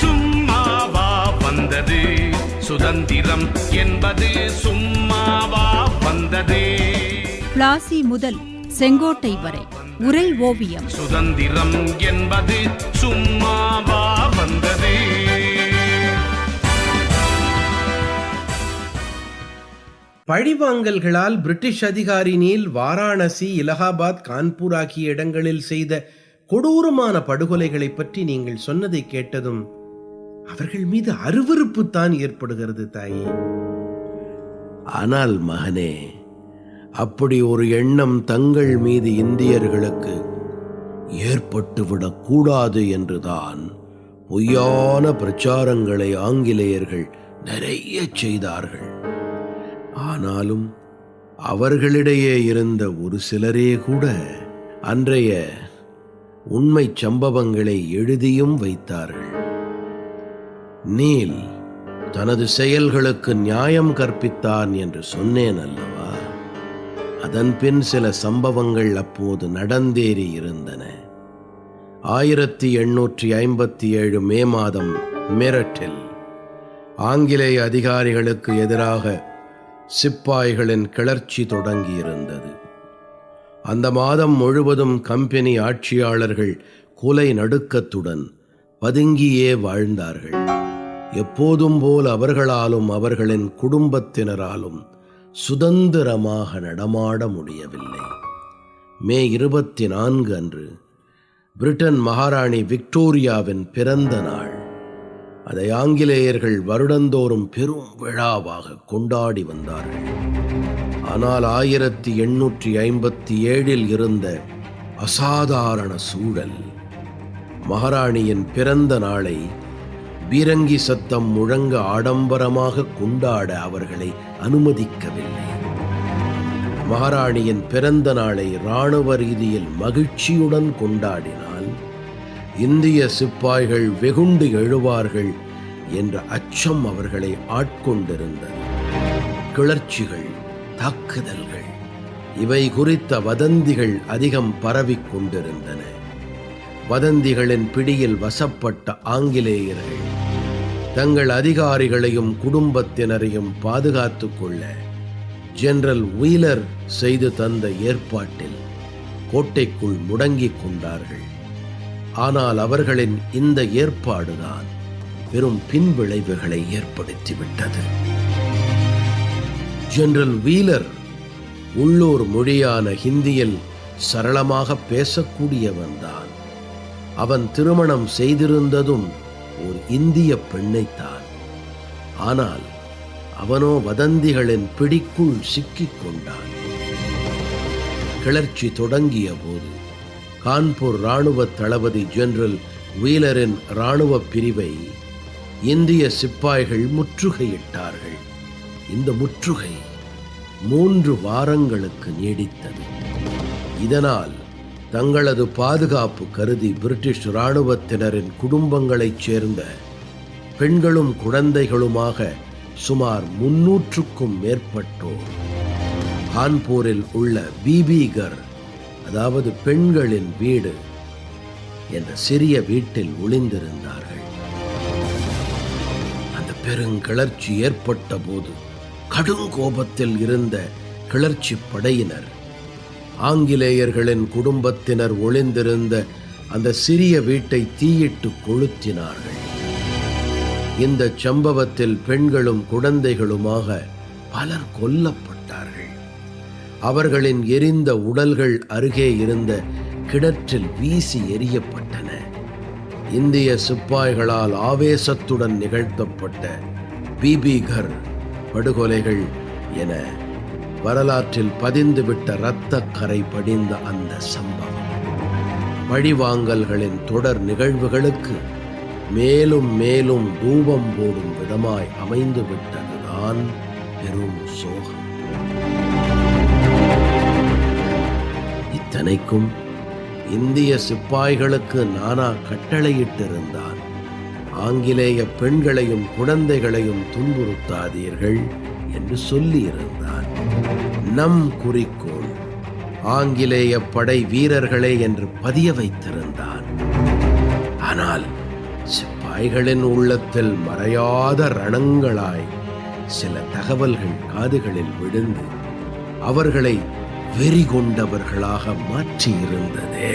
சும்மாவா வந்தது? சுதந்திரம் என்பது சும்மாவா வந்தது? பிளாசி முதல் செங்கோட்டை வரை உரை ஓவியம். சுதந்திரம் என்பது சும்மாவா வந்தது? பழிவாங்கல்களால் பிரிட்டிஷ் அதிகாரி நீல் வாராணசி இலகாபாத் கான்பூர் ஆகிய இடங்களில் செய்த கொடூரமான படுகொலைகளைப் பற்றி நீங்கள் சொன்னதை கேட்டதும் அவர்கள் மீது அருவருப்பு தான் ஏற்படுகிறது தாயே. ஆனால் மகனே அப்படி ஒரு எண்ணம் தங்கள் மீது இந்தியர்களுக்கு ஏற்பட்டுவிடக் கூடாது என்றுதான் பொய்யான பிரச்சாரங்களை ஆங்கிலேயர்கள் நிறைய செய்தார்கள். ஆனாலும் அவர்களிடையே இருந்த ஒரு சிலரே கூட அன்றைய உண்மை சம்பவங்களை எழுதியும் வைத்தார்கள். நீல் தனது செயல்களுக்கு நியாயம் கற்பித்தான் என்று சொன்னேன் அல்லவா? அதன் பின் சில சம்பவங்கள் அப்போது நடந்தேறி இருந்தன. ஆயிரத்தி எண்ணூற்றி ஐம்பத்தி ஏழு மே மாதம் மேரட்டில் ஆங்கிலேய அதிகாரிகளுக்கு எதிராக சிப்பாய்களின் கிளர்ச்சி தொடங்கியிருந்தது. அந்த மாதம் முழுவதும் கம்பெனி ஆட்சியாளர்கள் கொலை நடுக்கத்துடன் பதுங்கியே வாழ்ந்தார்கள். எப்போதும் போல் அவர்களாலும் அவர்களின் குடும்பத்தினராலும் சுதந்திரமாக நடமாட முடியவில்லை. மே இருபத்தி நான்கு அன்று பிரிட்டன் மகாராணி விக்டோரியாவின் பிறந்த நாள். அதை ஆங்கிலேயர்கள் வருடந்தோறும் பெரும் விழாவாக கொண்டாடி வந்தார்கள். ஆனால் ஆயிரத்தி எண்ணூற்றி ஐம்பத்தி ஏழில் இருந்த அசாதாரண சூழல் மகாராணியின் பிறந்த நாளை பீரங்கி சத்தம் முழங்க ஆடம்பரமாக கொண்டாட அவர்களை அனுமதிக்கவில்லை. மகாராணியின் பிறந்த நாளை இராணுவ ரீதியில் மகிழ்ச்சியுடன் கொண்டாடினால் இந்திய சிப்பாய்கள் வெகுண்டு எழுவார்கள் என்ற அச்சம் அவர்களை ஆட்கொண்டிருந்தது. கிளர்ச்சிகள் தாக்குதல்கள் இவை குறித்த வதந்திகள் அதிகம் பரவிக் கொண்டிருந்தன. வதந்திகளின் பிடியில் வசப்பட்ட ஆங்கிலேயர்கள் தங்கள் அதிகாரிகளையும் குடும்பத்தினரையும் பாதுகாத்துக் கொள்ள ஜெனரல் வீலர் செய்து தந்த ஏற்பாட்டில் கோட்டைக்குள் முடங்கிக் கொண்டார்கள். ஆனால் அவர்களின் இந்த ஏற்பாடுதான் பெரும் பின்விளைவுகளை ஏற்படுத்திவிட்டது. ஜெனரல் வீலர் உள்ளூர் மொழியான ஹிந்தியில் சரளமாக பேசக்கூடியவன்தான். அவன் திருமணம் செய்திருந்ததும் ஒரு இந்திய பெண்ணைத்தான். ஆனால் அவனோ வதந்திகளின் பிடிக்குள் சிக்கிக் கொண்டான். கிளர்ச்சி தொடங்கிய போது கான்பூர் இராணுவ தளபதி ஜெனரல் வீலரின் இராணுவ பிரிவை இந்திய சிப்பாய்கள் முற்றுகையிட்டார்கள். இந்த முற்றுகை மூன்று வாரங்களுக்கு நீடித்தது. இதனால் தங்களது பாதுகாப்பு கருதி பிரிட்டிஷ் இராணுவத்தினரின் குடும்பங்களைச் சேர்ந்த பெண்களும் குழந்தைகளுமாக சுமார் முன்னூற்றுக்கும் மேற்பட்டோர். கான்பூரில் உள்ள பிபிகர் அதாவது பெண்களின் வீடு என்ற சிறிய வீட்டில் ஒளிந்திருந்தார்கள். அந்த பெருங்கிளர்ச்சி ஏற்பட்ட போது கடுங்கோபத்தில் இருந்த கிளர்ச்சி படையினர் ஆங்கிலேயர்களின் குடும்பத்தினர் ஒளிந்திருந்த அந்த சிறிய வீட்டை தீயிட்டு கொளுத்தினார்கள். இந்த சம்பவத்தில் பெண்களும் குழந்தைகளுமாக பலர் கொல்லப்பட்டார்கள். அவர்களின் எரிந்த உடல்கள் அருகே இருந்த கிணற்றில் வீசி எறியப்பட்டன. இந்திய சிப்பாய்களால் ஆவேசத்துடன் நிகழ்த்தப்பட்ட பிபிகர் படுகொலைகள் என வரலாற்றில் பதிந்துவிட்ட இரத்தக் கரை படிந்த அந்த சம்பவம். பழிவாங்கல்களின் தொடர் நிகழ்வுகளுக்கு மேலும் மேலும் தூபம் போடும் விதமாய் அமைந்து விட்டதுதான் பெரும் சோகம். இத்தனைக்கும் இந்திய சிப்பாய்களுக்கு நானா கட்டளையிட்டிருந்தான். ஆங்கிலேய பெண்களையும் குழந்தைகளையும் துன்புறுத்தாதீர்கள். என்று சொல்லியிருந்தான். நம் குறிக்கோள் ஆங்கிலேய படை வீரர்களே என்று பதிய வைத்திருந்தான். ஆனால் சிப்பாய்களின் உள்ளத்தில் மறையாத ரணங்களாய் சில தகவல்கள் காதுகளில் விழுந்து அவர்களை வெறி கொண்டவர்களாக மாற்றியிருந்ததே.